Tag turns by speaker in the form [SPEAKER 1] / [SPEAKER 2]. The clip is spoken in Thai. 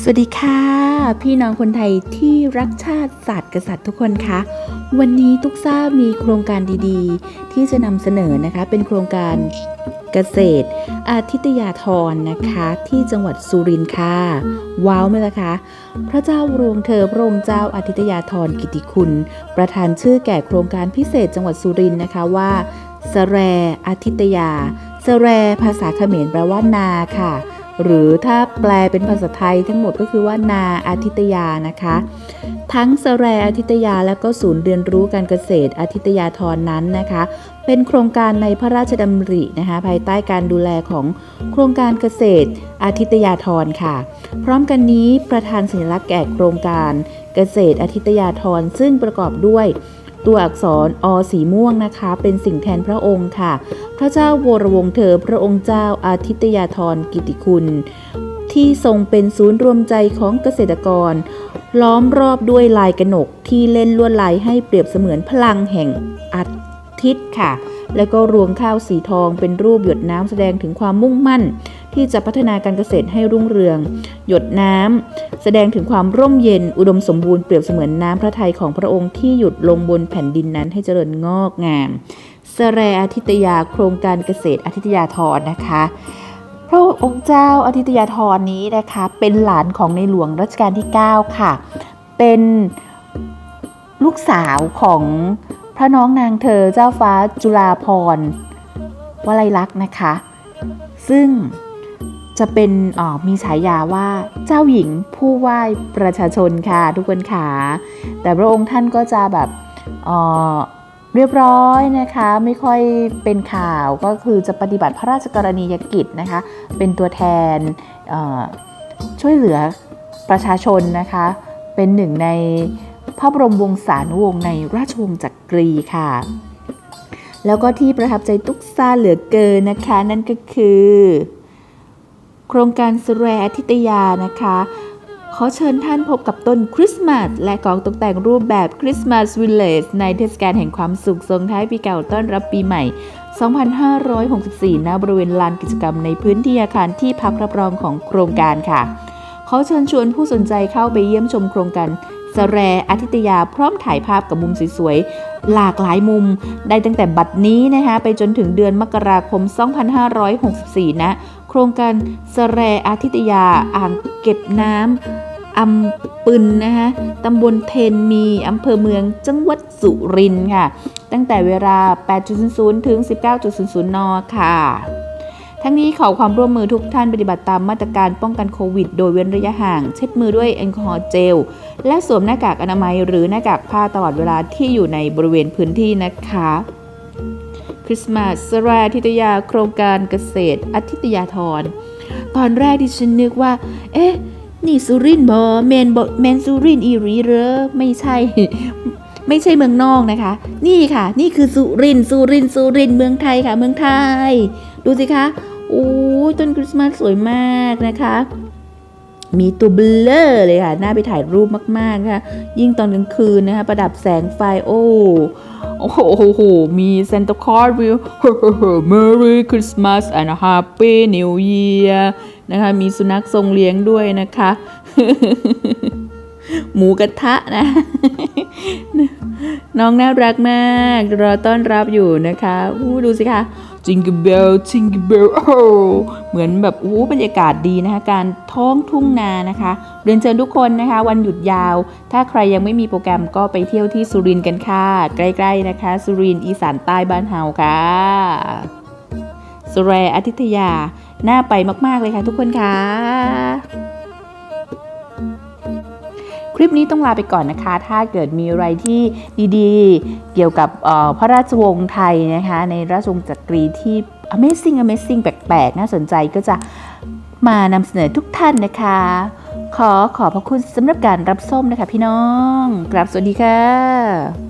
[SPEAKER 1] สวัสดีค่ะ พี่น้องคนไทยที่รักชาติศาสตร์กษัตริย์ทุกคนคะวันนี้ทุกทราบมีโครงการดีๆ ที่จะนำเสนอนะคะเป็นโครงการเกษตร อาทิตยาธรนะคะ ที่จังหวัดสุรินทร์ค่ะ ว้าวไหมล่ะคะ พระเจ้ารวงเธอพระองค์เจ้าอาทิตยาธรกิติคุณ ประธานชื่อแก่โครงการพิเศษจังหวัดสุรินทร์นะคะว่าสแรอาทิตยาสแรภาษาเขมรแปลว่านาค่ะ หรือถ้าแปลเป็นภาษาไทยทั้งหมดก็คือว่านาอาทิตยานะคะ ทั้งสแรอาทิตยาและก็ศูนย์เรียนรู้การเกษตรอาทิตยาธรนั้นนะคะ เป็นโครงการในพระราชดำรินะคะ ภายใต้การดูแลของโครงการเกษตรอาทิตยาธรค่ะ พร้อมกันนี้ประธานสัญลักษณ์แก่โครงการเกษตรอาทิตยาธรซึ่งประกอบด้วย ตัวอักษรอสีม่วงนะคะ เป็นสิ่งแทนพระองค์ค่ะ พระเจ้าวรวงเธอพระองค์เจ้าอาทิตยาธรกิติคุณ ที่ทรงเป็นศูนย์รวมใจของเกษตรกร ล้อมรอบด้วยลายกระหนกที่เล่นลวดลายให้เปรียบเสมือนพลังแห่งอาทิตย์ค่ะ แล้วก็รวงข้าวสีทองเป็นรูปหยดน้ำแสดงถึงความมุ่งมั่น ที่จะพัฒนาการเกษตรให้รุ่งเรือง หยดน้ำแสดงถึงความร่มเย็นอุดมสมบูรณ์เปรียบเสมือนน้ำพระทัยของพระองค์ที่หยุดลงบนแผ่นดินนั้นให้เจริญงอกงามสแรอาทิตยาโครงการเกษตรอาทิตยาธรนะคะพระองค์เจ้าอาทิตยาธรนี้นะคะเป็นหลานของในหลวงรัชกาลที่ 9 ค่ะ เป็นลูกสาวของ พระน้องนางเธอเจ้าฟ้าจุฬาภรวลัยลักษณ์นะคะ ซึ่งจะเป็นออมีฉายาว่าเจ้าหญิงผู้ไหว้ประชาชนค่ะทุกคนค่ะแต่พระองค์ท่านก็จะแบบเรียบร้อยนะคะไม่ค่อยเป็นข่าวก็คือจะปฏิบัติพระราชกรณียกิจนะคะ เป็นตัวแทนช่วยเหลือประชาชนนะคะ เป็นหนึ่งใน พระบรมวงศานุวงศ์ในราชวงศ์จักรีค่ะ แล้วก็ที่ประทับใจทุกซาเหลือเกินนะคะ นั่นก็คือ โครงการสแรทิตยานะคะ ขอเชิญท่านพบกับต้นคริสต์มาสและของตกแต่งรูปแบบคริสต์มาสวิลเลจในเทศกาลแห่งความสุขทรงท้ายปีเก่าต้อนรับปีใหม่2564 ณ บริเวณลานกิจกรรมในพื้นที่อาคารที่พักรับรองของโครงการค่ะขอเชิญชวนผู้สนใจเข้าไปเยี่ยมชมโครงการ สแรอาทิตยาพร้อมถ่ายภาพกับมุมสวยๆ หลากหลายมุม ได้ตั้งแต่บัดนี้นะคะไปจนถึงเดือนมกราคม 2564 นะ โครงการสแรอาทิตยาอ่างเก็บน้ำอำปึนนะคะตำบลเทนมี อำเภอเมือง จังหวัดสุรินทร์ค่ะ ตั้งแต่เวลา 8.00 ถึง 19.00 น ค่ะ ทั้งนี้ขอความร่วมมือทุกท่านปฏิบัติตามมาตรการป้องกันโควิด โดยเว้นระยะห่าง เช็ดมือด้วยแอลกอฮอล์เจล และสวมหน้ากากอนามัยหรือหน้ากากผ้าตลอดเวลาที่อยู่ในบริเวณพื้นที่นะคะคริสต์มาสสราทิตยาโครงการเกษตรอาทิตยาธรตอนแรกที่ฉันนึกว่า เอ๊ะ นี่สุรินทร์บอเมนบแมนสุรินอีรีเหรอไม่ใช่ ไม่ใช่เมืองนอกนะคะ นี่ค่ะ นี่คือสุรินสุรินสุรินเมืองไทยค่ะ เมืองไทย ดูสิคะโอ้ยต้นคริสต์มาสสวยมากนะคะ มีตัวเบลเลอร์เลยค่ะ น่าไปถ่ายรูปมากๆค่ะยิ่งตอนกลางคืนนะคะ ประดับแสงไฟโอ้โอ้โหโหมีซนต a ค a ร์วิว Merry Christmas and Happy New Year นะคะ มีสุนัขทรงเลี้ยงด้วยนะคะ หมูกระทะนะ น้องน่ารักมาก รอต้อนรับอยู่นะคะอู้ดูสิคะจิง g เบลจิง g เบลโอ้เหมือนแบบอู้บรรยากาศดีนะคะ การท้องทุ่งนานะคะ เรียนเชิญทุกคนนะคะ วันหยุดยาว ถ้าใครยังไม่มีโปรแกรมก็ไปเที่ยวที่สุรินทร์กันค่ะ ใกล้ๆนะคะ สุรินทร์อีสานใต้บ้านเฮาค่ะสุแรอาทิตยา น่าไปมากๆเลยค่ะทุกคนค่ะ คลิปนี้ต้องลาไปก่อนนะคะ ถ้าเกิดมีอะไรที่ดีๆ เกี่ยวกับพระราชวงศ์ไทยนะคะ ในราชวงศ์จักรีที่ Amazing Amazing แปลกๆ น่าสนใจก็จะมานำเสนอทุกท่านนะคะ ขอขอบพระคุณสำหรับการรับส้มนะคะพี่น้อง กราบสวัสดีค่ะ